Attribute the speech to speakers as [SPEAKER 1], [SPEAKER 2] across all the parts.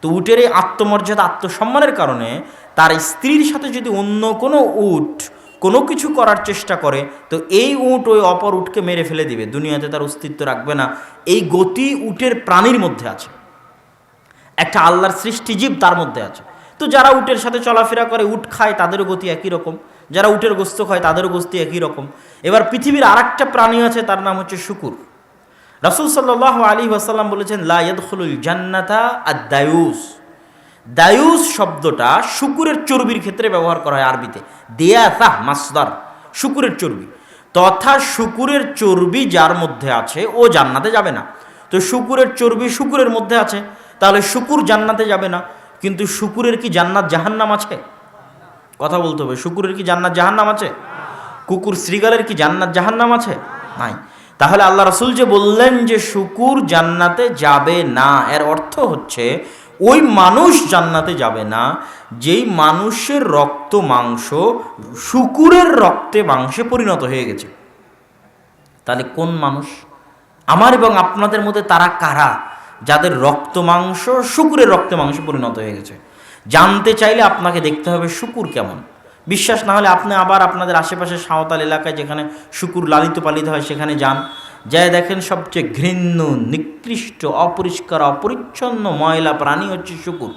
[SPEAKER 1] তো উটের এই আত্মমর্যাদা, আত্মসম্মানের কারণে তার স্ত্রীর সাথে যদি অন্য কোনো উট কোনো কিছু করার চেষ্টা করে, তো এই উট ওই অপর উটকে মেরে ফেলে দিবে। দুনিয়াতে তার অস্তিত্ব রাখবে না। এই গতি উটের প্রাণীর মধ্যে আছে। একটা আল্লাহর সৃষ্টিজীব তার মধ্যে আছে। তো যারা উটের সাথে চলাফেরা করে, উট খায়, তাদেরও গতি একই রকম। যারা উটের গোস্ত খায়, তাদেরও গোস্তি একই রকম। এবার পৃথিবীর আর একটা প্রাণী আছে, তার নাম হচ্ছে শুকুর। রাসুল সাল্লাহ আলী ওয়াসাল্লাম বলেছেন লাইয়াদুল জান্নাতা আর দায়ুস দায়ুস শব্দটা শুকুরের চর্বির ক্ষেত্রে ব্যবহার করা হয় আরবিতে। দেয়াথা মাসদার, শুকুরের চর্বি। তথা শুকুরের চর্বি যার মধ্যে আছে, ও জান্নাতে যাবে না। তো শুকুরের চর্বি শুকুরের মধ্যে আছে, তাহলে শুকুর জান্নাতে যাবে না। কিন্তু শুকুরের কি জান্নাত জাহান্নাম আছে? কথা বলতে হবে, শুকুরের কি জান্নাত জাহান্নাম আছে? কুকুর শ্রীগালের কি জান্নাত জাহান্নাম আছে? নাই। তাহলে আল্লাহ রসুল যে বললেন যে শুকুর জান্নাতে যাবে না, এর অর্থ হচ্ছে ওই মানুষ জান্নাতে যাবে না যেই মানুষের রক্ত মাংস, শুকুরের রক্তে মাংসে পরিণত হয়ে গেছে। তাহলে কোন মানুষ? আমার এবং আপনাদের মধ্যে তারা কারা যাদের রক্ত মাংস, শুকুরের রক্তে মাংসে পরিণত হয়ে গেছে? জানতে চাইলে আপনাকে দেখতে হবে শুকুর কেমন। বিশ্বাস না হলে আপনি আবার আপনাদের আশেপাশে সাঁওতাল এলাকায় যেখানে শুকুর লালিত পালিত হয় সেখানে যান। যাই দেখেন সবচেয়ে ঘৃণ্য, নিকৃষ্ট, অপরিষ্কার, অপরিচ্ছন্ন ময়লা প্রাণী হচ্ছে শুকুর।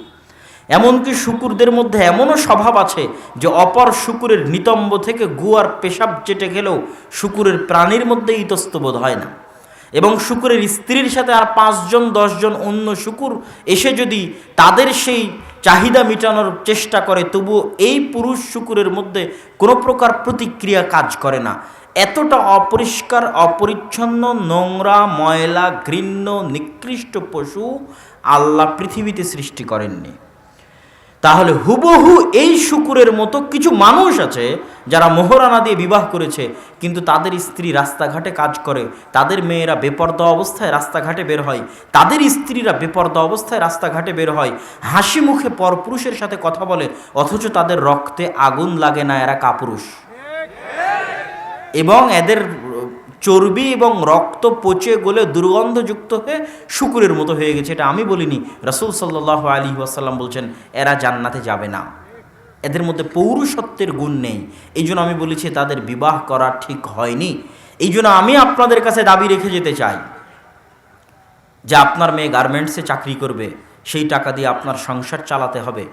[SPEAKER 1] এমনকি শুকুরদের মধ্যে এমনও স্বভাব আছে যে অপর শুকুরের নিতম্ব থেকে গুয়ার পেশাব চেটে গেলেও শুকুরের প্রাণীর মধ্যে ইতস্তবোধ হয় না। এবং শুকুরের স্ত্রীর সাথে আর পাঁচজন, দশজন অন্য শুকুর এসে যদি তাদের সেই চাহিদা মেটানোর চেষ্টা করে তবু এই পুরুষ শুকুরের মধ্যে কোনো প্রকার প্রতিক্রিয়া কাজ করে না। এতটা অপরিষ্কার, অপরিচ্ছন্ন, নোংরা, ময়লা, ঘৃণ্য, নিকৃষ্ট পশু আল্লাহ পৃথিবীতে সৃষ্টি করেননি। তাহলে হুবহু এই শুকুরের মতো কিছু মানুষ আছে যারা মোহরানা দিয়ে বিবাহ করেছে, কিন্তু তাদের স্ত্রী রাস্তাঘাটে কাজ করে, তাদের মেয়েরা বেপর্দা অবস্থায় রাস্তাঘাটে বের হয়, তাদের স্ত্রীরা বেপর্দা অবস্থায় রাস্তাঘাটে বের হয়, হাসি মুখে পরপুরুষের সাথে কথা বলে, অথচ তাদের রক্তে আগুন লাগে না এরা কাপুরুষ। এবং এদের চর্বি এবং রক্ত পচে গলে দুর্গন্ধযুক্ত হয়ে শুকুরের মতো হয়ে গেছে, এটা আমি বলিনি। রসুল সাল্লাহ আলী ওয়াসাল্লাম বলছেন, এরা জান্নাতে যাবে না। এদের মধ্যে পৌরুষত্বের গুণ নেই। এই জন্য আমি বলেছি, তাদের বিবাহ করা ঠিক হয়নি। এই জন্য আমি আপনাদের কাছে দাবি রেখে যেতে চাই যে আপনার মেয়ে গার্মেন্টসে চাকরি করবে, সেই টাকা দিয়ে আপনার সংসার চালাতে হবে।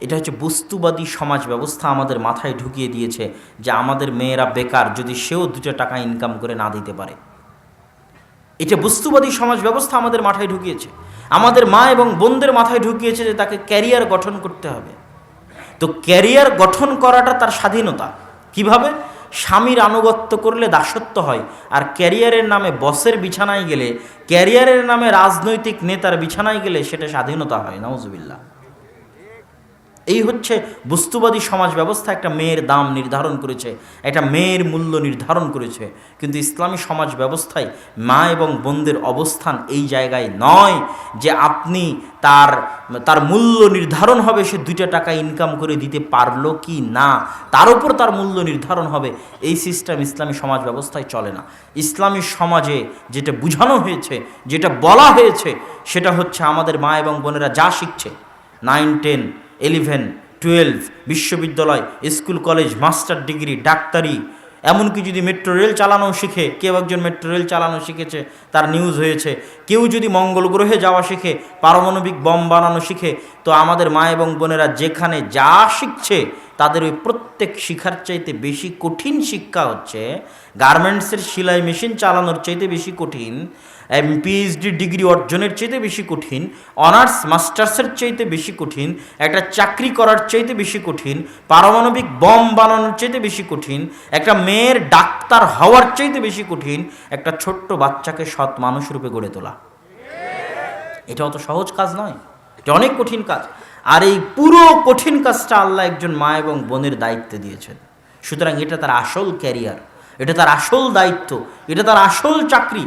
[SPEAKER 1] এটা হচ্ছে বস্তুবাদী সমাজ ব্যবস্থা আমাদের মাথায় ঢুকিয়ে দিয়েছে যে আমাদের মেয়েরা বেকার যদি সেও দুটো টাকা ইনকাম করে না দিতে পারে। এটা বস্তুবাদী সমাজ ব্যবস্থা আমাদের মাথায় ঢুকিয়েছে। আমাদের মা এবং বোনদের মাথায় ঢুকিয়েছে যে তাকে ক্যারিয়ার গঠন করতে হবে। তো ক্যারিয়ার গঠন করাটা তার স্বাধীনতা। কীভাবে? স্বামীর আনুগত্য করলে দাসত্ব হয় আর ক্যারিয়ারের নামে বসের বিছানায় গেলে ক্যারিয়ারের নামে রাজনৈতিক নেতার বিছানায় গেলে সেটা স্বাধীনতা হয় নওয়াজুবিল্লাহ এই হচ্ছে বস্তুবাদী সমাজ ব্যবস্থা একটা মেয়ের দাম নির্ধারণ করেছে, একটা মেয়ের মূল্য নির্ধারণ করেছে। কিন্তু ইসলামী সমাজ ব্যবস্থায় মা এবং বোনদের অবস্থান এই জায়গায় নয় যে আপনি তার তার মূল্য নির্ধারণ হবে, সে দুইটা টাকা ইনকাম করে দিতে পারল কি না, তার উপর তার মূল্য নির্ধারণ হবে, এই সিস্টেম ইসলামী সমাজ ব্যবস্থায় চলে না। ইসলামী সমাজে যেটা বোঝানো হয়েছে, যেটা বলা হয়েছে, সেটা হচ্ছে আমাদের মা এবং বোনেরা যা শিখছে নাইন টেন ইলেভেন, টুয়েলভ, বিশ্ববিদ্যালয়, স্কুল, কলেজ, মাস্টার ডিগ্রি, ডাক্তারি, এমনকি যদি মেট্রো রেল চালানো শিখে, কেউ একজন মেট্রো রেল চালানো শিখেছে, তার নিউজ হয়েছে। কেউ যদি মঙ্গল গ্রহে যাওয়া শিখে, পারমাণবিক বম বানানো শিখে, তো আমাদের মা এবং বোনেরা যেখানে যা শিখছে, তাদের ওই প্রত্যেক শিখার চাইতে বেশি কঠিন শিক্ষা হচ্ছে গার্মেন্টসের সেলাই মেশিন চালানোর চাইতে বেশি কঠিন পিএইচডি ডিগ্রি অর্জনের চাইতে বেশি কঠিন অনার্স মাস্টার্সের চাইতে বেশি কঠিন, একটা চাকরি করার চাইতে বেশি কঠিন, পারমাণবিক বম বানানোর চাইতে বেশি কঠিন, একটা মেয়ের ডাক্তার হওয়ার চাইতে বেশি কঠিন, একটা ছোট্ট বাচ্চাকে সৎ মানুষ রূপে গড়ে তোলা। এটা অত সহজ কাজ নয়, এটা অনেক কঠিন কাজ। আর এই পুরো কঠিন কাজটা আল্লাহ একজন মা এবং বোনের দায়িত্বে দিয়েছেন। সুতরাং এটা তার আসল ক্যারিয়ার এটা তার আসল দায়িত্ব, এটা তার আসল চাকরি।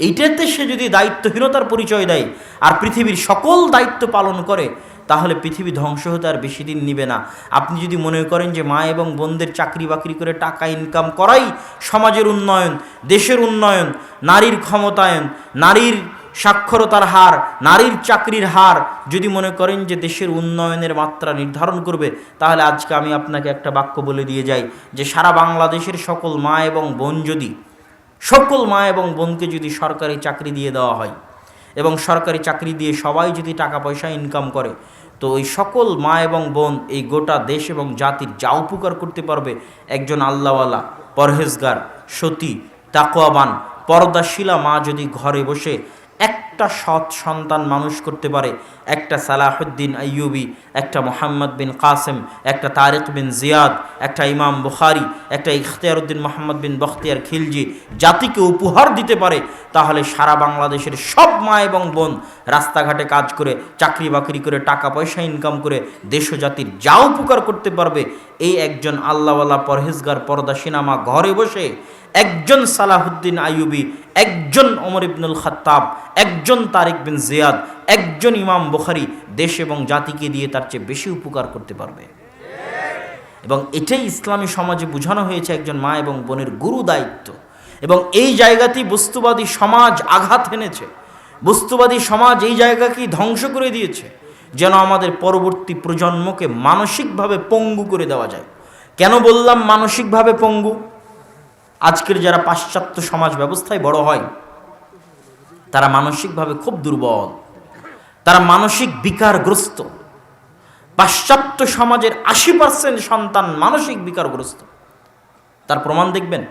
[SPEAKER 1] এইটাতে সে যদি দায়িত্বহীনতার পরিচয় দেয় আর পৃথিবীর সকল দায়িত্ব পালন করে, তাহলে পৃথিবী ধ্বংস হতে আর বেশি দিন নিবে না। আপনি যদি মনে করেন যে মা এবং বোনদের চাকরি বাকরি করে টাকা ইনকাম করাই সমাজের উন্নয়ন, দেশের উন্নয়ন, নারীর ক্ষমতায়ন, নারীর সাক্ষরতার হার, নারীর চাকরির হার, যদি মনে করেন যে দেশের উন্নয়নের মাত্রা নির্ধারণ করবে, তাহলে আজকে আমি আপনাকে একটা বাক্য বলে দিয়ে যাই যে সারা বাংলাদেশের সকল মা এবং বোন যদি সকল মা এবং বোনকে যদি সরকারি চাকরি দিয়ে দেওয়া হয় এবং সরকারি চাকরি দিয়ে সবাই যদি টাকা পয়সা ইনকাম করে, তো ওই সকল মা এবং বোন এই গোটা দেশ এবং জাতির যা উপকার করতে পারবে একজন আল্লাহওয়ালা, পরহেজগার, সতী তাকোয়াবান পর্দাশিলা মা যদি ঘরে বসে একটা সৎ সন্তান মানুষ করতে পারে। একটা সালাহুদ্দিন আইয়ুবি, একটা মোহাম্মদ বিন কাসেম, একটা তারেক বিন জিয়াদ, একটা ইমাম বুখারি, একটা ইখতিয়ারউদ্দিন মোহাম্মদ বিন বখতিয়ার খিলজি, জাতিকে উপহার দিতে পারে, তাহলে সারা বাংলাদেশের সব মা এবং বোন রাস্তাঘাটে কাজ করে, চাকরি বাকরি করে, টাকা পয়সা ইনকাম করে, দেশ জাতির যা উপকার করতে পারবে, এই একজন আল্লাহওয়ালা পরহেজগার, পর্দা সিনামা ঘরে বসে একজন সালাহুদ্দিন আইয়ুবি, একজন ওমর ইবনুল খাত্তাব, একজন তারিক বিন জিয়াদ, একজন ইমাম বুখারি দেশ এবং জাতিকে দিয়ে তার চেয়ে বেশি উপকার করতে পারবে। এবং এটাই ইসলামী সমাজে বোঝানো হয়েছে একজন মা এবং বোনের গুরু দায়িত্ব। এবং এই জায়গাতেই বস্তুবাদী সমাজ আঘাত এনেছে। বস্তুবাদী সমাজ এই জায়গাকেই ধ্বংস করে দিয়েছে, যেন আমাদের পরবর্তী প্রজন্মকে মানসিকভাবে পঙ্গু করে দেওয়া যায়। কেন বললাম মানসিকভাবে পঙ্গু? আজকের যারা পাশ্চাত্য সমাজ ব্যবস্থায় বড় হয়, তারা মানসিকভাবে খুব দুর্বল। তারা মানসিক বিকারগ্রস্ত। পাশ্চাত্য সমাজের আশি পার্সেন্ট সন্তান মানসিক বিকারগ্রস্ত। তার প্রমাণ দেখবেন,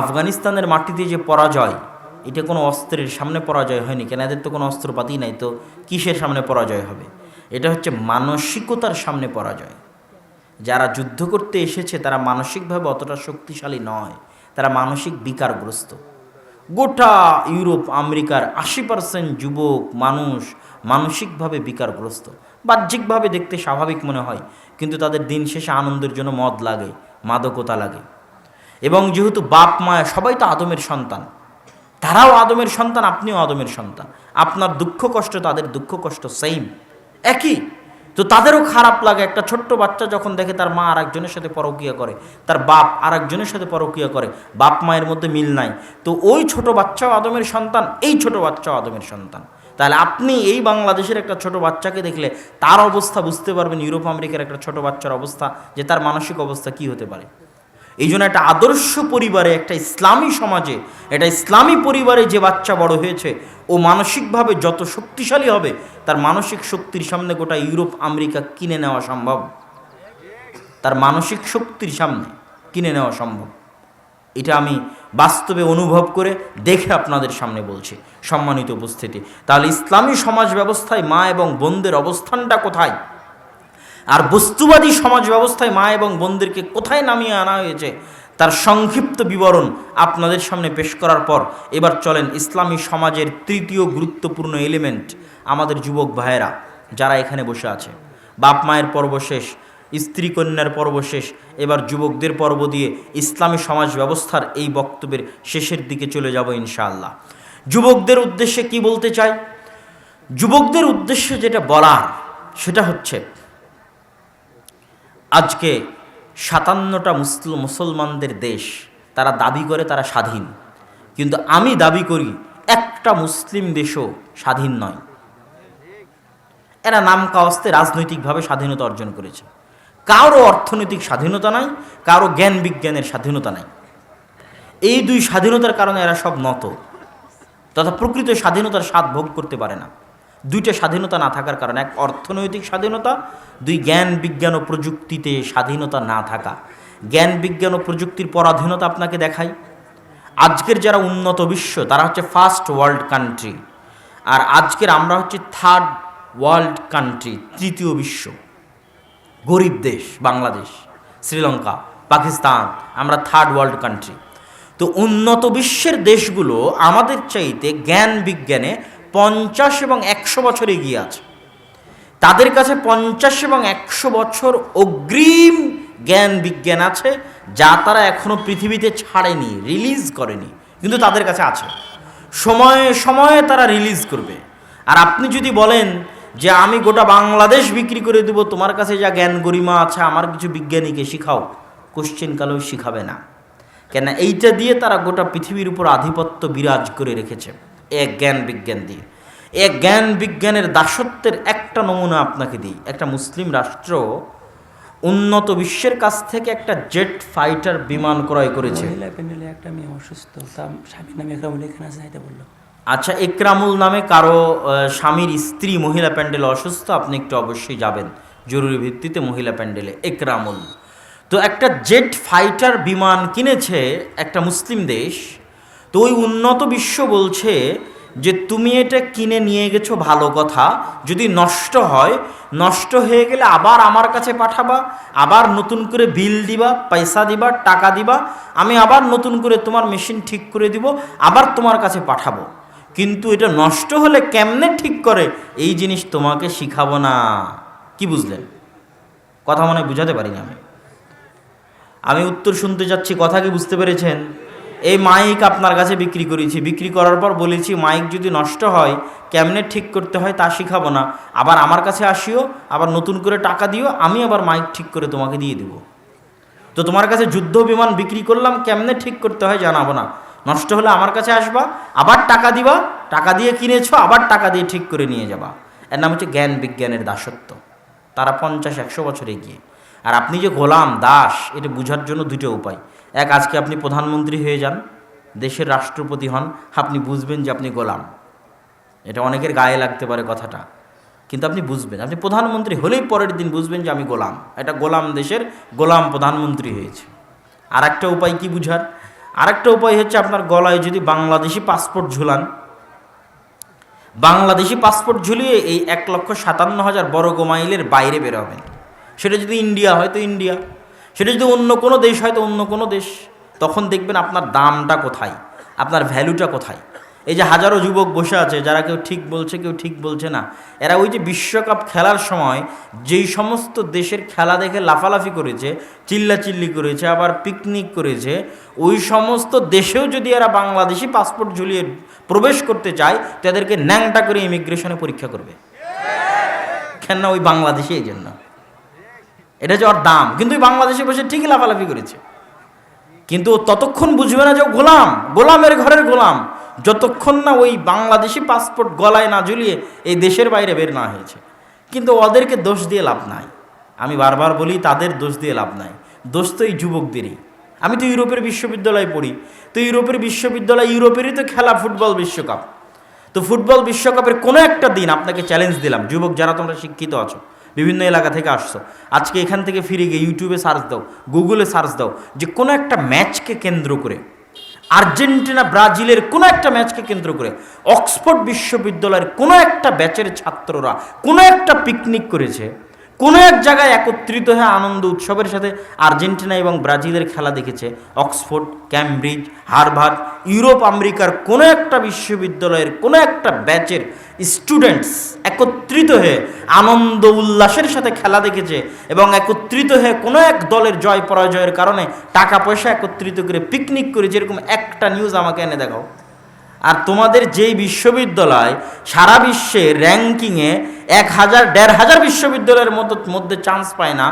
[SPEAKER 1] আফগানিস্তানের মাটিতে যে পরাজয় এটা কোনো অস্ত্রের সামনে পরাজয় হয়নি, কেন এদের তো কোনো অস্ত্রপাতি নাই, তো কিসের সামনে পরাজয় হবে? এটা হচ্ছে মানসিকতার সামনে পরাজয়। যারা যুদ্ধ করতে এসেছে, তারা মানসিকভাবে অতটা শক্তিশালী নয়, তারা মানসিক বিকারগ্রস্ত। গোটা ইউরোপ, আমেরিকার আশি পার্সেন্ট যুবক, মানুষ মানসিকভাবে বিকারগ্রস্ত। বাহ্যিকভাবে দেখতে স্বাভাবিক মনে হয়, কিন্তু তাদের দিন শেষে আনন্দের জন্য মদ লাগে, মাদকতা লাগে। এবং যেহেতু বাপ মায়া সবাই তো আদমের সন্তান তারাও আদমের সন্তান, আপনিও আদমের সন্তান। আপনার দুঃখ কষ্ট, তাদের দুঃখ কষ্ট সেম একই। তো তাদেরও খারাপ লাগে। একটা ছোট্ট বাচ্চা যখন দেখে তার মা আর একজনের সাথে পরকিয়া করে, তার বাপ আর একজনের সাথে পরকিয়া করে, বাপ মায়ের মধ্যে মিল নাই। তো ওই ছোট বাচ্চাও আদমের সন্তান, এই ছোট বাচ্চাও আদমের সন্তান। তাহলে আপনি এই বাংলাদেশের একটা ছোট বাচ্চাকে দেখলে তার অবস্থা বুঝতে পারবেন, ইউরোপ, আমেরিকার একটা ছোট বাচ্চার অবস্থা, যে তার মানসিক অবস্থা কি হতে পারে। এই জন্য একটা আদর্শ পরিবারে, একটা ইসলামী সমাজে, একটা ইসলামী পরিবারে যে বাচ্চা বড় হয়েছে, ও মানসিকভাবে যত শক্তিশালী হবে, তার মানসিক শক্তির সামনে গোটা ইউরোপ, আমেরিকা কিনে নেওয়া সম্ভব। তার মানসিক শক্তির সামনে কিনে নেওয়া সম্ভব। এটা আমি বাস্তবে অনুভব করে দেখে আপনাদের সামনে বলছি, সম্মানিত উপস্থিতি। তাহলে ইসলামী সমাজ ব্যবস্থায় মা এবং বোনদের অবস্থানটা কোথায়? আর বস্তুবাদী সমাজ ব্যবস্থায় মা এবং বোনদেরকে কোথায় নামিয়ে আনা হয়েছে, তার সংক্ষিপ্ত বিবরণ আপনাদের সামনে পেশ করার পর এবার চলেন ইসলামী সমাজের তৃতীয় গুরুত্বপূর্ণ এলিমেন্ট আমাদের যুবক ভাইয়েরা, যারা এখানে বসে আছে। বাপ মায়ের পর্ব শেষ, স্ত্রী কন্যার পর্ব শেষ, এবার যুবকদের পর্ব দিয়ে ইসলামী সমাজ ব্যবস্থার এই বক্তব্যের শেষের দিকে চলে যাব ইনশাআল্লাহ। যুবকদের উদ্দেশ্যে কি বলতে চাই? যুবকদের উদ্দেশ্যে যেটা বলার, সেটা হচ্ছে আজকে সাতান্নটা মুসল, মুসলমানদের দেশ, তারা দাবি করে তারা স্বাধীন। কিন্তু আমি দাবি করি, একটা মুসলিম দেশও স্বাধীন নয়। এরা নাম কাওয়াস্তে রাজনৈতিকভাবে স্বাধীনতা অর্জন করেছে। কারও অর্থনৈতিক স্বাধীনতা নাই, কারও জ্ঞান বিজ্ঞানের স্বাধীনতা নাই। এই দুই স্বাধীনতার কারণে এরা সব নত, তথা প্রকৃত স্বাধীনতার স্বাদ ভোগ করতে পারে না। দুইটা স্বাধীনতা না থাকার কারণে, এক অর্থনৈতিক স্বাধীনতা, দুই জ্ঞান, বিজ্ঞান ও প্রযুক্তিতে স্বাধীনতা না থাকা। জ্ঞান, বিজ্ঞান ও প্রযুক্তির পরাধীনতা আপনাকে দেখাই। আজকের যারা উন্নত বিশ্ব, তারা হচ্ছে ফার্স্ট ওয়ার্ল্ড কান্ট্রি আর আজকের আমরা হচ্ছে থার্ড ওয়ার্ল্ড কান্ট্রি তৃতীয় বিশ্ব। গরিব দেশ, বাংলাদেশ, শ্রীলঙ্কা, পাকিস্তান, আমরা থার্ড ওয়ার্ল্ড কান্ট্রি তো উন্নত বিশ্বের দেশগুলো আমাদের চাইতে জ্ঞান, বিজ্ঞানে পঞ্চাশ এবং একশো বছর এগিয়ে আছে। তাদের কাছে পঞ্চাশ এবং একশো বছর অগ্রিম জ্ঞান বিজ্ঞান আছে, যা তারা এখনও পৃথিবীতে ছাড়েনি রিলিজ করেনি, কিন্তু তাদের কাছে আছে। সময়ে সময়ে তারা রিলিজ করবে। আর আপনি যদি বলেন যে আমি গোটা বাংলাদেশ বিক্রি করে দেবো, তোমার কাছে যা জ্ঞান গরিমা আছে, আমার কিছু বিজ্ঞানীকে শিখাও কোশ্চেন কালেও শিখাবে না। কেন এইটা দিয়ে তারা গোটা পৃথিবীর উপর আধিপত্য বিরাজ করে রেখেছে। এক জ্ঞান বিজ্ঞান দিয়ে। এক জ্ঞান বিজ্ঞানের দাসত্বের একটা নমুনা আপনাকে দিই। একটা মুসলিম রাষ্ট্র উন্নত বিশ্বের কাছ থেকে একটা জেট ফাইটার বিমান ক্রয় করেছে।
[SPEAKER 2] মহিলা একটা মেয়ে অসুস্থ স্বামীর নামে একটা এখানে যাইতে বলল।
[SPEAKER 1] আচ্ছা একরামুল নামে কারও স্বামীর স্ত্রী মহিলা প্যান্ডেলে অসুস্থ আপনি একটু অবশ্যই যাবেন। জরুরি ভিত্তিতে মহিলা প্যান্ডেলে একরামুল তো একটা জেট ফাইটার বিমান কিনেছে একটা মুসলিম দেশ তো ওই উন্নত বিশ্ব বলছে যে তুমি এটা কিনে নিয়ে গেছো ভালো কথা। যদি নষ্ট হয়, নষ্ট হয়ে গেলে আবার আমার কাছে পাঠাবা, আবার নতুন করে বিল দিবা, পয়সা দিবা, টাকা দিবা, আমি আবার নতুন করে তোমার মেশিন ঠিক করে দিব, আবার তোমার কাছে পাঠাবো। কিন্তু এটা নষ্ট হলে কেমনে ঠিক করে? এই জিনিস তোমাকে শিখাবো না। কি বুঝলেন? কথা মনে বুঝাতে পারিনি আমি। আমি উত্তর শুনতে যাচ্ছি কথা কি বুঝতে পেরেছেন? এই মাইক আপনার কাছে বিক্রি করেছি। বিক্রি করার পর বলেছি, মাইক যদি নষ্ট হয়, কেমনে ঠিক করতে হয় তা শিখাবো না। আবার আমার কাছে আসিও, আবার নতুন করে টাকা দিও, আমি আবার মাইক ঠিক করে তোমাকে দিয়ে দিব। তো তোমার কাছে যুদ্ধ বিমান বিক্রি করলাম, কেমনে ঠিক করতে হয় জানাব না। নষ্ট হলে আমার কাছে আসবা, আবার টাকা দিবা, টাকা দিয়ে কিনেছো, আবার টাকা দিয়ে ঠিক করে নিয়ে যাবা। এর নাম হচ্ছে জ্ঞান বিজ্ঞানের দাসত্ব। তারা পঞ্চাশ, একশো বছর এগিয়ে। আর আপনি যে গোলাম, দাস, এটা বোঝার জন্য দুটো উপায়। এক, আজকে আপনি প্রধানমন্ত্রী হয়ে যান, দেশের রাষ্ট্রপতি হন, আপনি বুঝবেন যে আপনি গোলাম। এটা অনেকের গায়ে লাগতে পারে কথাটা, কিন্তু আপনি বুঝবেন। আপনি প্রধানমন্ত্রী হলেই পরের দিন বুঝবেন যে আমি গোলাম। এটা গোলাম দেশের গোলাম প্রধানমন্ত্রী হয়েছে। আর একটা উপায় কি বুঝার? আরেকটা উপায় হচ্ছে আপনার গলায় যদি বাংলাদেশি পাসপোর্ট ঝুলান, বাংলাদেশি পাসপোর্ট ঝুলিয়ে এই এক লক্ষ সাতান্ন হাজার বর্গ মাইলের বাইরে বেরোবেন সেটা যদি ইন্ডিয়া হয়, তো ইন্ডিয়া। সেটা যদি অন্য কোনো দেশ হয়, তো অন্য কোনো দেশ। তখন দেখবেন আপনার দামটা কোথায়? আপনার ভ্যালুটা কোথায়? এই যে হাজারো যুবক বসে আছে, যারা কেউ ঠিক বলছে, কেউ ঠিক বলছে না, এরা ওই যে বিশ্বকাপ খেলার সময় যেই সমস্ত দেশের খেলা দেখে লাফালাফি করেছে, চিল্লাচিল্লি করেছে, আবার পিকনিক করেছে, ওই সমস্ত দেশেও যদি এরা বাংলাদেশি পাসপোর্ট ঝুলিয়ে প্রবেশ করতে চায়, তাদেরকে ন্যাংটা করে ইমিগ্রেশনে পরীক্ষা করবে। কেননা ওই বাংলাদেশি এই জন্য। এটা হচ্ছে ওর দাম। কিন্তু বাংলাদেশে বসে ঠিকই লাফালাফি করেছে। কিন্তু ততক্ষণ বুঝবে না যে গোলাম, গোলামের ঘরের গোলাম। যতক্ষণ না ওই বাংলাদেশি পাসপোর্ট গলায় না ঝুলিয়ে এই দেশের বাইরে বের না হয়েছে। কিন্তু ওদেরকে দোষ দিয়ে লাভ নাই। আমি বারবার বলি, তাদের দোষ দিয়ে লাভ নাই। দোষ তো এই যুবকদেরই। আমি তো ইউরোপের বিশ্ববিদ্যালয়ে পড়ি। তো ইউরোপের বিশ্ববিদ্যালয়, ইউরোপেরই তো খেলা ফুটবল বিশ্বকাপ। তো ফুটবল বিশ্বকাপের কোনো একটা দিন আপনাকে চ্যালেঞ্জ দিলাম। যুবক যারা তোমরা শিক্ষিত আছো। বিভিন্ন এলাকা থেকে আসছো। আজকে এখান থেকে ফিরে গিয়ে ইউটিউবে সার্চ দাও, গুগলে সার্চ দাও যে কোনো একটা ম্যাচকে কেন্দ্র করে, আর্জেন্টিনা, ব্রাজিলের কোনো একটা ম্যাচকে কেন্দ্র করে, অক্সফোর্ড বিশ্ববিদ্যালয়ের কোনো একটা ব্যাচের ছাত্ররা কোনো একটা পিকনিক করেছে। কোনো এক জায়গায় একত্রিত হয়ে আনন্দ উৎসবের সাথে আর্জেন্টিনা এবং ব্রাজিলের খেলা দেখেছে। অক্সফোর্ড, ক্যামব্রিজ, হার্ভার্ড, ইউরোপ, আমেরিকার কোনো একটা বিশ্ববিদ্যালয়ের, কোনো একটা ব্যাচের স্টুডেন্টস একত্রিত হয়ে আনন্দ উল্লাসের সাথে খেলা দেখেছে এবং একত্রিত হয়ে কোনো এক দলের জয় পরাজয়ের কারণে টাকা পয়সা একত্রিত করে পিকনিক করে যেরকম একটা নিউজ আমাকে এনে দেখাও। আর তোমাদের যেই বিশ্ববিদ্যালয় সারা বিশ্বে র্যাঙ্কিংয়ে এক হাজার, দেড় হাজার বিশ্ববিদ্যালয়ের মতো, মধ্যে চান্স পায় না।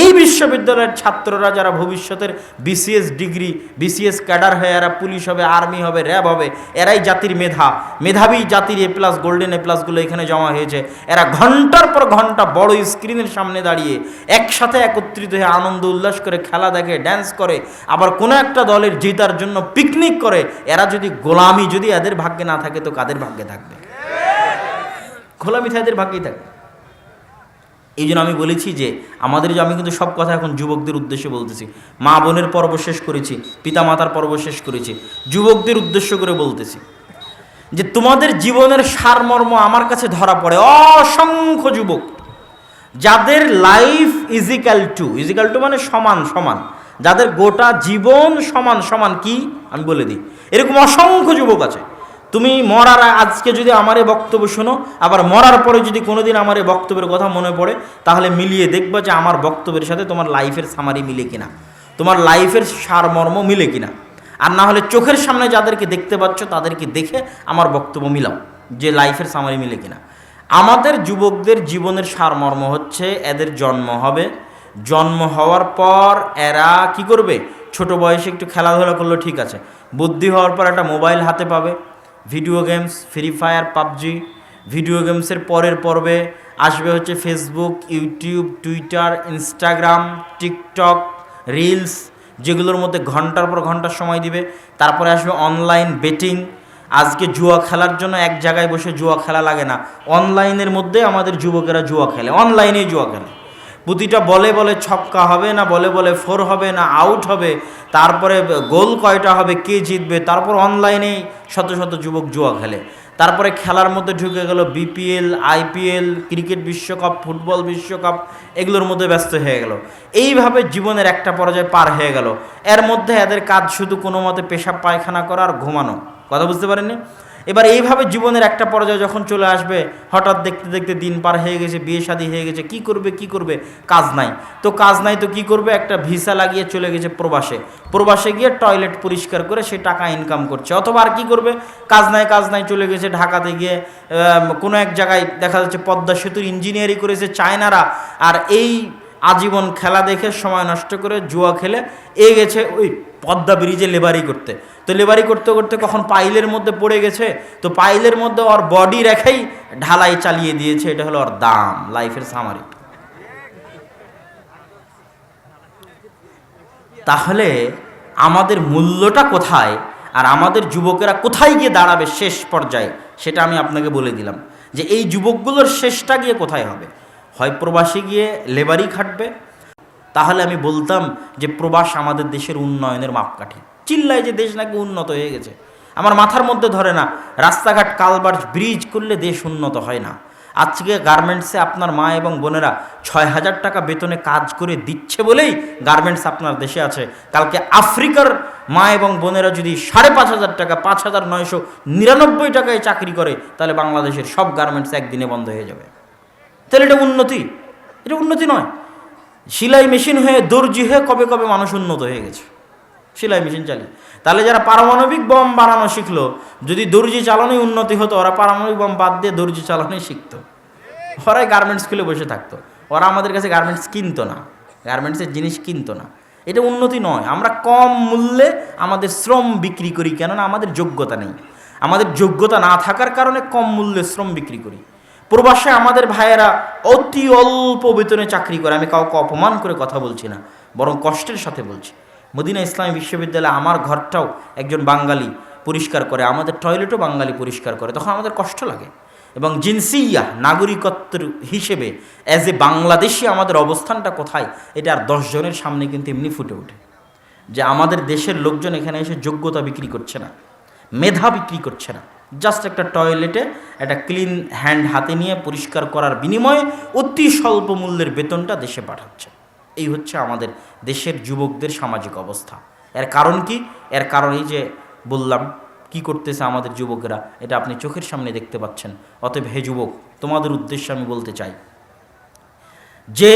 [SPEAKER 1] এই বিশ্ববিদ্যালয়ের ছাত্ররা যারা ভবিষ্যতের বিসিএস ডিগ্রি বিসিএস ক্যাডার হয়ে এরা পুলিশ হবে, আর্মি হবে, র্যাব হবে, এরাই জাতির মেধা। মেধাবী জাতির এ প্লাস গোল্ডেন এ প্লাসগুলো এখানে জমা হয়েছে। এরা ঘণ্টার পর ঘণ্টা বড় স্ক্রিনের সামনে দাঁড়িয়ে একসাথে একত্রিত হয়ে আনন্দ, উল্লাস করে খেলা দেখে ড্যান্স করে, আবার কোনো একটা দলের জেতার জন্য পিকনিক করে। এরা যদি গোলামি, যদি এদের ভাগ্যে না থাকে তো কাদের ভাগ্যে থাকবে? গোলামি তো এদের ভাগ্যেই থাকবে। এই জন্য আমি বলেছি যে, আমাদের যে আমি কিন্তু সব কথা এখন যুবকদের উদ্দেশ্যে বলতেছি। মা বোনের পর্ব শেষ করেছি পিতা মাতার পর্ব শেষ করেছি, যুবকদের উদ্দেশ্য করে বলতেছি যে, তোমাদের জীবনের সারমর্ম আমার কাছে ধরা পড়ে। অসংখ্য যুবক, যাদের life equal to equal to মানে সমান সমান। যাদের গোটা জীবন সমান সমান কি? আমি বলে দিই। এরকম অসংখ্য যুবক আছে। তুমি মরার আজকে যদি আমার বক্তব্য শোনো, আবার মরার পরে যদি কোনোদিন আমার এই বক্তব্যের কথা মনে পড়ে, তাহলে মিলিয়ে দেখবা যে আমার বক্তব্যের সাথে তোমার লাইফের সামারি মিলে কিনা। তোমার লাইফের সারমর্ম মিলে কিনা। আর না হলে চোখের সামনে যাদেরকে দেখতে পাচ্ছ, তাদেরকে দেখে আমার বক্তব্য মিলাও, যে লাইফের সামারি মিলে কিনা। আমাদের যুবকদের জীবনের সারমর্ম হচ্ছে, এদের জন্ম হবে জন্ম হওয়ার পর এরা কি করবে? ছোট বয়সে একটু খেলাধুলা করল, ঠিক আছে। বুদ্ধি হওয়ার পর একটা মোবাইল হাতে পাবে। Video games, free fire, PUBG. Video গেমসের পরের পর্বে আসবে হচ্ছে Facebook YouTube Twitter Instagram TikTok reels যেগুলোর মধ্যে ঘণ্টার পর ঘণ্টা সময় দিবে। তারপরে আসবে অনলাইন বেটিং আজকে জুয়া খেলার জন্য এক জায়গায় বসে জুয়া খেলা লাগে না। অনলাইনের মধ্যে আমাদের যুবকেরা জুয়া খেলে। অনলাইনেই জুয়া খেলে। প্রতিটা বলে বলে ছক্কা হবে না, বলে বলে ফোর হবে না, আউট হবে। তারপরে গোল কয়টা হবে, কে জিতবে? তারপর অনলাইনেই শত শত যুবক জুয়া খেলে। তারপরে খেলার মধ্যে ঢুকে গেল বিপিএল আইপিএল ক্রিকেট বিশ্বকাপ ফুটবল বিশ্বকাপ, এগুলোর মধ্যে ব্যস্ত হয়ে গেল। এইভাবে জীবনের একটা পর্যায়ে পার হয়ে গেল। এর মধ্যে এদের কাজ শুধু কোনো মতে পেশাব পায়খানা করা আর ঘুমানো। কথা বুঝতে পারেননি? এবার এইভাবে জীবনের একটা পর্যায়ে যখন চলে আসবে, হঠাৎ দেখতে দেখতে দিন পার হয়ে গেছে, বিয়ে শাদী হয়ে গেছে, কি করবে কি করবে? কাজ নাই। তো কাজ নাই তো কি করবে? একটা ভিসা লাগিয়ে চলে গেছে প্রবাসে। প্রবাসে গিয়ে টয়লেট পরিষ্কার করে সে টাকা ইনকাম করছে। অথবা আর কি করবে? কাজ নাই কাজ নাই, চলে গেছে ঢাকাতে গিয়ে কোনো এক জায়গায় দেখা যাচ্ছে পদ্মা সেতুর ইঞ্জিনিয়ারিং করেছে চায়নারা। আর এই আজীবন খেলা দেখে সময় নষ্ট করে জুয়া খেলে এ গেছে ওই পদ্মা ব্রিজে লেবারি করতে। লেবারি করতে করতে কখন পাইলের মধ্যে পড়ে গেছে, তো পাইলের মধ্যে ওর বডি রেখেই ঢালাই চালিয়ে দিয়েছে, এটা হলো ওর দাম লাইফের সামারি তাহলে আমাদের মূল্যটা কোথায় আর আমাদের যুবকেরা কোথায় গিয়ে দাঁড়াবে শেষ পর্যায়ে, সেটা আমি আপনাকে বলে দিলাম। যে এই যুবকগুলোর শেষটা গিয়ে কোথায় হবে? হয় প্রবাসী গিয়ে লেবারি খাটবে? তাহলে আমি বলতাম যে প্রবাস আমাদের দেশের উন্নয়নের মাপকাঠি। চিল্লায় যে দেশ নাকি উন্নত হয়ে গেছে। আমার মাথার মধ্যে ধরে না, রাস্তাঘাট, কালবার ব্রিজ করলে দেশ উন্নত হয় না। আজকে গার্মেন্টসে আপনার মা এবং বোনেরা ছয় হাজার টাকা বেতনে কাজ করে দিচ্ছে বলেই গার্মেন্টস আপনার দেশে আছে। কালকে আফ্রিকার মা এবং বোনেরা যদি সাড়ে পাঁচ হাজার টাকা, পাঁচ হাজার নয়শো নিরানব্বই টাকায় চাকরি করে, তাহলে বাংলাদেশের সব গার্মেন্টস একদিনে বন্ধ হয়ে যাবে। তাহলে এটা উন্নতি। এটা উন্নতি নয়। সেলাই মেশিন হয়ে, দর্জি হয়ে কবে কবে মানুষ উন্নত হয়ে গেছে। সেলাই মেশিন চালিয়ে। তাহলে যারা পারমাণবিক বম বানানো শিখলো, যদি দর্জি চালানোই উন্নতি হতো, ওরা পারমাণবিক বম বাদ দিয়ে দর্জি চালানোই শিখতো। ওরাই গার্মেন্টস খুলে বসে থাকতো। ওরা আমাদের কাছে গার্মেন্টস কিনতো না। গার্মেন্টসের জিনিস কিনতো না। এটা উন্নতি নয়। আমরা কম মূল্যে আমাদের শ্রম বিক্রি করি, কেননা আমাদের যোগ্যতা নেই। আমাদের যোগ্যতা না থাকার কারণে কম মূল্যে শ্রম বিক্রি করি। প্রবাসে আমাদের ভাইয়েরা অতি অল্প বেতনে চাকরি করে। আমি কাউকে অপমান করে কথা বলছি না, বরং কষ্টের সাথে বলছি। মদিনা ইসলামী বিশ্ববিদ্যালয়ে আমার ঘরটাও একজন বাঙালি পরিষ্কার করে, আমাদের টয়লেটও বাঙালি পরিষ্কার করে। তখন আমাদের কষ্ট লাগে। এবং জিনসিয়া, নাগরিকত্বের হিসেবে অ্যাজ এ বাংলাদেশি আমাদের অবস্থানটা কোথায়, এটা আর দশজনের সামনে কিন্তু এমনি ফুটে ওঠে। যে আমাদের দেশের লোকজন এখানে এসে যোগ্যতা বিক্রি করছে না, মেধা বিক্রি করছে না। জাস্ট একটা টয়লেটে একটা ক্লিন হ্যান্ড হাতে নিয়ে পরিষ্কার করার বিনিময়ে অতি স্বল্প মূল্যের বেতনটা দেশে পাঠাচ্ছে। এই হচ্ছে আমাদের দেশের যুবকদের সামাজিক অবস্থা। এর কারণ কি? এর কারণ এই যে বললাম, কি করতেছে আমাদের যুবকরা, এটা আপনি চোখের সামনে দেখতে পাচ্ছেন। অতএব হে যুবক, তোমাদের উদ্দেশ্যে আমি বলতে চাই যে,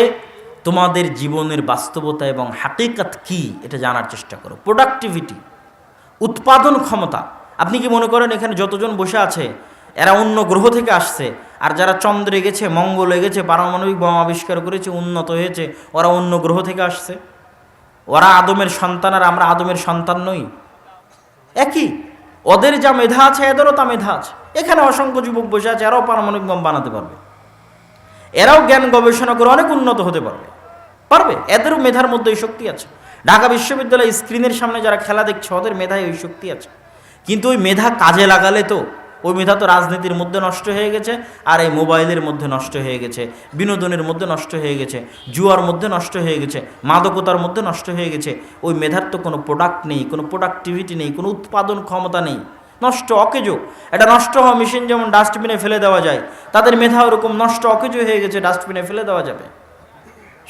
[SPEAKER 1] তোমাদের জীবনের বাস্তবতা এবং হাকিকাত কি, এটা জানার চেষ্টা করো। প্রোডাক্টিভিটি উৎপাদন ক্ষমতা। আপনি কি মনে করেন এখানে যতজন বসে আছে, এরা অন্য গ্রহ থেকে আসছে আর যারা চন্দ্রে গেছে, মঙ্গলে গেছে, পারমাণবিক বোমা আবিষ্কার করেছে, উন্নত হয়েছে, ওরা অন্য গ্রহ থেকে আসছে। ওরা আদমের সন্তান আর আমরা আদমের সন্তান নই। একই। ওদের যা মেধা আছে, এদেরও তা মেধা আছে। এখানে অসংখ্য যুবক বসে আছে, এরাও পারমাণবিক বোম বানাতে পারবে। এরাও জ্ঞান গবেষণা করে অনেক উন্নত হতে পারবে। পারবে? এদেরও মেধার মধ্যে ওই শক্তি আছে। ঢাকা বিশ্ববিদ্যালয় স্ক্রিনের সামনে যারা খেলা দেখছে, ওদের মেধায় ওই শক্তি আছে। কিন্তু ওই মেধা কাজে লাগালে তো ওই মেধা তো রাজনীতির মধ্যে নষ্ট হয়ে গেছে, আর এই মোবাইলের মধ্যে নষ্ট হয়ে গেছে, বিনোদনের মধ্যে নষ্ট হয়ে গেছে, জুয়ার মধ্যে নষ্ট হয়ে গেছে, মাদকতার মধ্যে নষ্ট হয়ে গেছে, ওই মেধার তো কোনো প্রোডাক্ট নেই, কোনো প্রোডাক্টিভিটি নেই, কোনো উৎপাদন ক্ষমতা নেই, নষ্ট অকেজো। এটা নষ্ট হওয়া মেশিন যেমন ডাস্টবিনে ফেলে দেওয়া যায়, তাদের মেধা ওরকম নষ্ট অকেজো হয়ে গেছে ডাস্টবিনে ফেলে দেওয়া যাবে।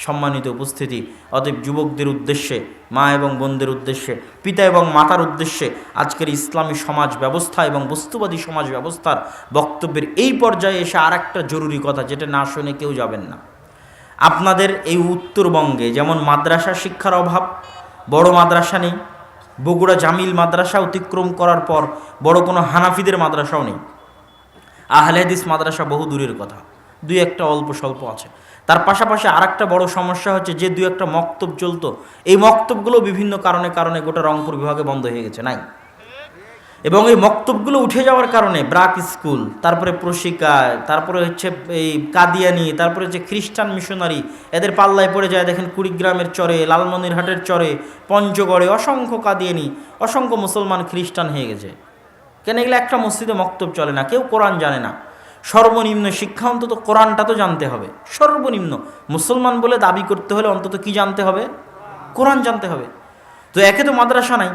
[SPEAKER 1] সম্মানিত উপস্থিতি। অতএব যুবকদের উদ্দেশ্যে, মা এবং বোনদের উদ্দেশ্যে, পিতা এবং মাতার উদ্দেশ্যে আজকের ইসলামী সমাজ ব্যবস্থা এবং বস্তুবাদী সমাজ ব্যবস্থার বক্তব্যের এই পর্যায়ে এসে আর একটা জরুরি কথা যেটা না শুনে কেউ যাবেন না। আপনাদের এই উত্তরবঙ্গে যেমন মাদ্রাসা শিক্ষার অভাব, বড় মাদ্রাসা নেই, বগুড়া জামিল মাদ্রাসা অতিক্রম করার পর বড় কোনো হানাফিদের মাদ্রাসাও নেই। আহলে হাদিস মাদ্রাসা বহু দূরের কথা। দুই একটা অল্প স্বল্প আছে। তার পাশাপাশি আর একটা বড় সমস্যা হচ্ছে যে দুই একটা মক্তব চলতো এই মক্তবগুলো বিভিন্ন কারণে কারণে গোটা রংপুর বিভাগে বন্ধ হয়ে গেছে, নাই? এবং এই মক্তবগুলো উঠে যাওয়ার কারণে ব্রাক স্কুল, তারপরে প্রশিকা, তারপরে হচ্ছে এই কাদিয়ানি, তারপরে হচ্ছে খ্রিস্টান মিশনারি, এদের পাল্লায় পড়ে যায় দেখেন কুড়িগ্রামের চরে, লালমনিরহাটের চরে, পঞ্চগড়ে অসংখ্য কাদিয়ানি, অসংখ্য মুসলমান খ্রিস্টান হয়ে গেছে। কেন এগুলো একটা মসজিদে মক্তব চলে না? কেউ কোরআন জানে না। সর্বনিম্ন শিক্ষা অন্তত কোরআনটা তো জানতে হবে। সর্বনিম্ন। মুসলমান বলে দাবি করতে হলে অন্তত কি জানতে হবে? কোরআন জানতে হবে। তো একে তো মাদ্রাসা নাই।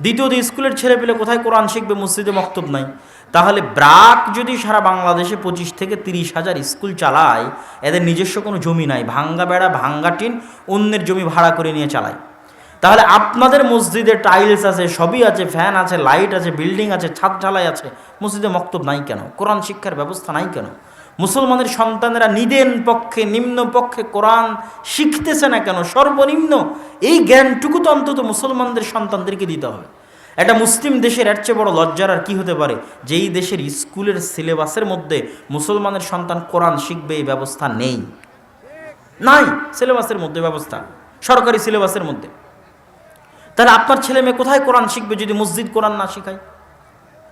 [SPEAKER 1] দ্বিতীয়ত স্কুলের ছেলে পেলে কোথায় কোরআন শিখবে মসজিদে মক্তব নাই। তাহলে ব্রাক যদি সারা বাংলাদেশে পঁচিশ থেকে তিরিশ হাজার স্কুল চালায়, এদের নিজস্ব কোনো জমি নাই। ভাঙ্গা বেড়া, ভাঙ্গা টিন, অন্যের জমি ভাড়া করে নিয়ে চালায়। তাহলে আপনাদের মসজিদে টাইলস আছে, সবই আছে ফ্যান আছে লাইট আছে বিল্ডিং আছে, ছাদ ঢালাই আছে, মসজিদে মক্তব নাই কেন? কোরআন শিক্ষার ব্যবস্থা নাই কেন? মুসলমানের সন্তানেরা নিদেন পক্ষে, নিম্ন পক্ষে কোরআন শিখতেছে না কেন? সর্বনিম্ন এই জ্ঞানটুকু তো অন্তত মুসলমানদের সন্তানদেরকে দিতে হবে। একটা মুসলিম দেশের এর চেয়ে বড় লজ্জার আর কি হতে পারে? যেই দেশের স্কুলের সিলেবাসের মধ্যে মুসলমানের সন্তান কোরআন শিখবে, এই ব্যবস্থা নেই। নাই, সিলেবাসের মধ্যে ব্যবস্থা, সরকারি সিলেবাসের মধ্যে। তাহলে আপনার ছেলে মেয়ে কোথায় কোরআন শিখবে যদি মসজিদ কোরআন না শেখায়?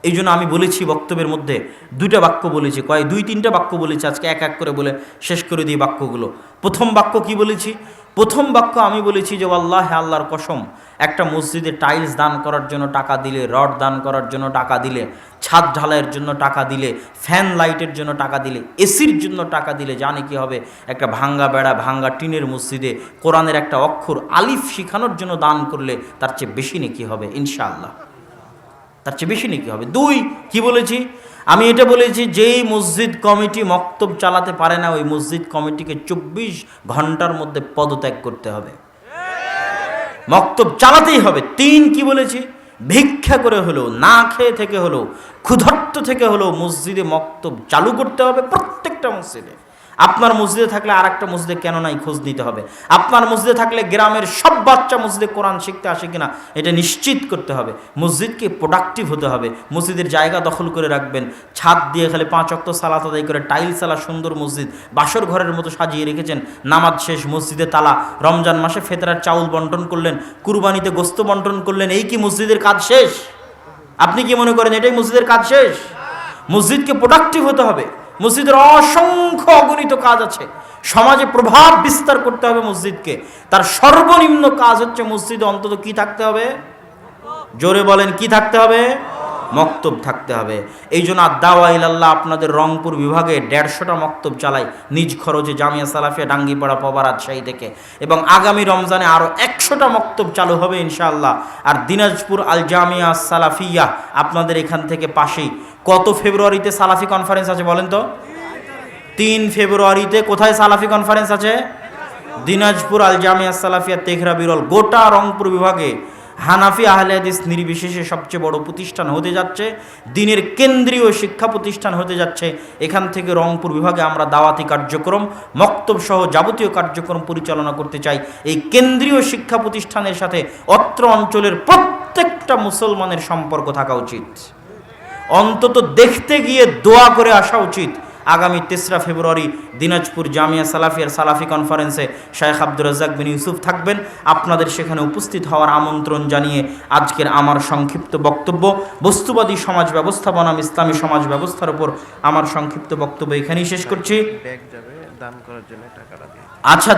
[SPEAKER 1] এই জন্য আমি বলেছি বক্তব্যের মধ্যে দুইটা বাক্য বলেছি। কয়? দুই, তিনটা বাক্য বলেছি। আজকে এক এক করে বলে শেষ করে দিই বাক্যগুলো। প্রথম বাক্য কি বলেছি? প্রথম বাক্য আমি বলেছি যে আল্লাহ আল্লাহর কসম, একটা মসজিদে টাইলস দান করার জন্য টাকা দিলে, রড দান করার জন্য টাকা দিলে, ছাদ ঢালাইয়ের জন্য টাকা দিলে, ফ্যান লাইটের জন্য টাকা দিলে, এসির জন্য টাকা দিলে, জানে কি হবে? একটা ভাঙ্গা বেড়া, ভাঙ্গা টিনের মসজিদে কোরআনের একটা অক্ষর আলিফ শিখানোর জন্য দান করলে তার চেয়ে বেশি নাকি হবে? ইনশাআল্লাহ। তার চেয়ে বেশি নাকি হবে? দুই, কি বলেছি? আমি এটা বলেছি, যেই মসজিদ কমিটি মক্তব চালাতে পারে না, ওই মসজিদ কমিটিকে চব্বিশ ঘণ্টার মধ্যে পদত্যাগ করতে হবে। মক্তব চালাতেই হবে। তিন, কি বলেছি? ভিক্ষা করে হলেও, না খেয়ে থেকে হলেও, ক্ষুধার্ত থেকে হলেও মসজিদে মক্তব চালু করতে হবে প্রত্যেকটা মসজিদে। আপনার মসজিদে থাকলে আর একটা মসজিদে কেন নাই খোঁজ নিতে হবে? আপনার মসজিদে থাকলে গ্রামের সব বাচ্চা মসজিদে কোরআন শিখতে আসে কিনা, এটা নিশ্চিত করতে হবে। মসজিদকে প্রোডাক্টিভ হতে হবে। মসজিদের জায়গা দখল করে রাখবেন। ছাদ দিয়ে খালি পাঁচ অক্ত সালাত আদায় করে টাইল সালা সুন্দর মসজিদ, বাসর ঘরের মতো সাজিয়ে রেখেছেন। নামাজ শেষ, মসজিদে তালা। রমজান মাসে ফেতরার চাউল বন্টন করলেন, কুরবানিতে গোস্ত বন্টন করলেন, এই কি মসজিদের কাজ শেষ? আপনি কি মনে করেন এটাই মসজিদের কাজ শেষ? মসজিদকে প্রোডাক্টিভ হতে হবে। মসজিদের অসংখ্য অগণিত কাজ আছে। সমাজে প্রভাব বিস্তার করতে হবে মসজিদকে। তার সর্বনিম্ন কাজ হচ্ছে মসজিদে অন্তত কি থাকতে হবে? জোরে বলেন, কি থাকতে হবে? মক্তব থাকতে হবে। এই জন্য আদাওয়া ইলাল্লাহ আপনাদের রংপুর বিভাগে দেড়শোটা মক্তব চালাই। নিজ খরচে জামিয়া সালাফিয়া, ডাঙ্গিপাড়া পবা রাজশাহী থেকে। এবং আগামী রমজানে আরও একশোটা মক্তব চালু হবে ইনশাআল্লাহ। আর দিনাজপুর আল জামিয়া সালাফিয়া আপনাদের এখান থেকে পাশেই। কত ফেব্রুয়ারিতে সালাফি কনফারেন্স আছে বলেন তো? তিন ফেব্রুয়ারিতে কোথায় সালাফি কনফারেন্স আছে? দিনাজপুর আল জামিয়া সালাফিয়া তেঘরা বিরল। গোটা রংপুর বিভাগে হানাফি আহলে হাদিস নির্বিশেষে সবচেয়ে বড় প্রতিষ্ঠান হতে যাচ্ছে। দিনের কেন্দ্রীয় শিক্ষা প্রতিষ্ঠান হতে যাচ্ছে। এখান থেকে রংপুর বিভাগে আমরা দাওয়াতি কার্যক্রম, মক্তব সহ যাবতীয় কার্যক্রম পরিচালনা করতে চাই। এই কেন্দ্রীয় শিক্ষা প্রতিষ্ঠানের সাথে অত্র অঞ্চলের প্রত্যেকটা মুসলমানের সম্পর্ক থাকা উচিত। অন্তত দেখতে গিয়ে দোয়া করে আসা উচিত। আগামী তেসরা ফেব্রুয়ারি দিনাজপুর জামিয়া সালাফিয়ার সালাফি কনফারেন্সে শেখ আব্দুর রাজ্জাক বিন ইউসুফ থাকবেন। আপনাদের সেখানে উপস্থিত হওয়ার আমন্ত্রণ জানিয়ে আজকের আমার সংক্ষিপ্ত বক্তব্য। বস্তুবাদী সমাজ ব্যবস্থাপনা ইসলামী সমাজ ব্যবস্থার উপর আমার সংক্ষিপ্ত বক্তব্য এখানেই শেষ করছি।
[SPEAKER 3] দান করার জন্য টাকাটা
[SPEAKER 1] আচ্ছা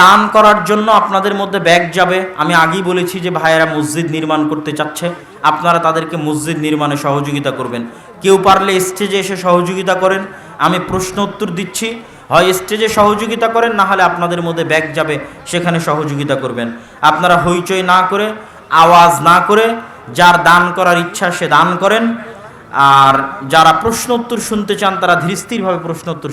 [SPEAKER 1] দান করার জন্য আপনাদের মধ্যে ব্যাগ যাবে। আমি আগেই বলেছি যে ভাইয়েরা মসজিদ নির্মাণ করতে চাচ্ছে। আপনারা তাদেরকে মসজিদ নির্মাণে সহযোগিতা করবেন। কেউ পারলে স্টেজে এসে সহযোগিতা করেন। আমি প্রশ্ন উত্তর দিচ্ছি, হয় স্টেজে সহযোগিতা করেন, না হলে আপনাদের মধ্যে ব্যাগ যাবে, সেখানে সহযোগিতা করবেন। আপনারা হইচই না করে, আওয়াজ না করে, যার দান করার ইচ্ছা সে দান করেন। আর যারা প্রশ্ন উত্তর শুনতে চান, তারা ধীরস্থিরভাবে প্রশ্ন উত্তর